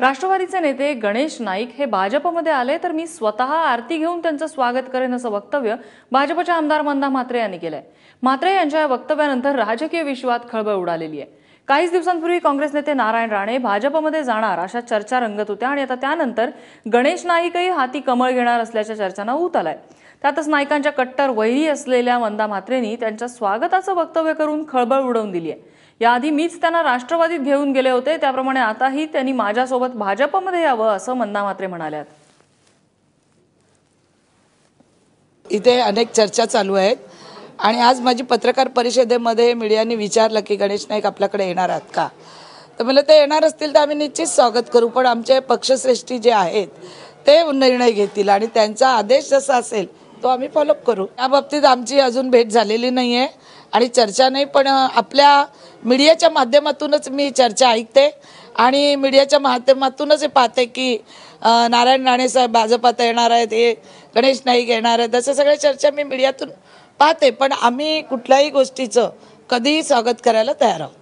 राष्ट्रवादीचे नेते गणेश नाईक हे भाजपमध्ये आले तर मी स्वतः आरती घेऊन त्यांचं स्वागत करेन असं वक्तव्य भाजपच्या आमदार मंदा म्हात्रे यांनी केलंय. म्हात्रे यांच्या या वक्तव्यानंतर राजकीय विश्वात खळबळ उडालेली आहे. काहीच दिवसांपूर्वी काँग्रेस नेते नारायण राणे भाजपमध्ये जाणार अशा चर्चा रंगत होत्या आणि आता त्यानंतर गणेश नाईकही हाती कमळ घेणार असल्याच्या चर्चांना ऊत आलाय. त्यातच नाईकांच्या कट्टर वैरी असलेल्या मंदा म्हात्रेंनी त्यांच्या स्वागताचं वक्तव्य करून खळबळ उडवून दिली आहे याआधी मीच त्यांना राष्ट्रवादीत घेऊन गेले होते त्याप्रमाणे आताही त्यांनी माझ्यासोबत भाजपमध्ये यावं असं मन्ना म्हात्रे म्हणाल्यात. इथे अनेक चर्चा चालू आहेत आणि आज माझी पत्रकार परिषदेमध्ये मीडियाने विचारलं की गणेश नाईक आपल्याकडे येणार आहात का? तर मला ते येणार असतील तर आम्ही निश्चित स्वागत करू पण आमचे पक्षश्रेष्ठी जे आहेत ते निर्णय घेतील आणि त्यांचा आदेश जसा असेल तो आम्ही फॉलोअप करू. या बाबतीत आमची अजून भेट झालेली नाही आहे आणि चर्चा नाही पण आपल्या मीडियाच्या माध्यमातूनच मी चर्चा ऐकते आणि मीडियाच्या माध्यमातूनच पाहते की नारायण राणे साहेब भाजपात येणार आहेत हे गणेश नाईक येणार आहेत अशा सगळ्या चर्चा मी मीडियातून पाहते. पण आम्ही कुठल्याही गोष्टीचं कधीही स्वागत करायला तयार आहोत.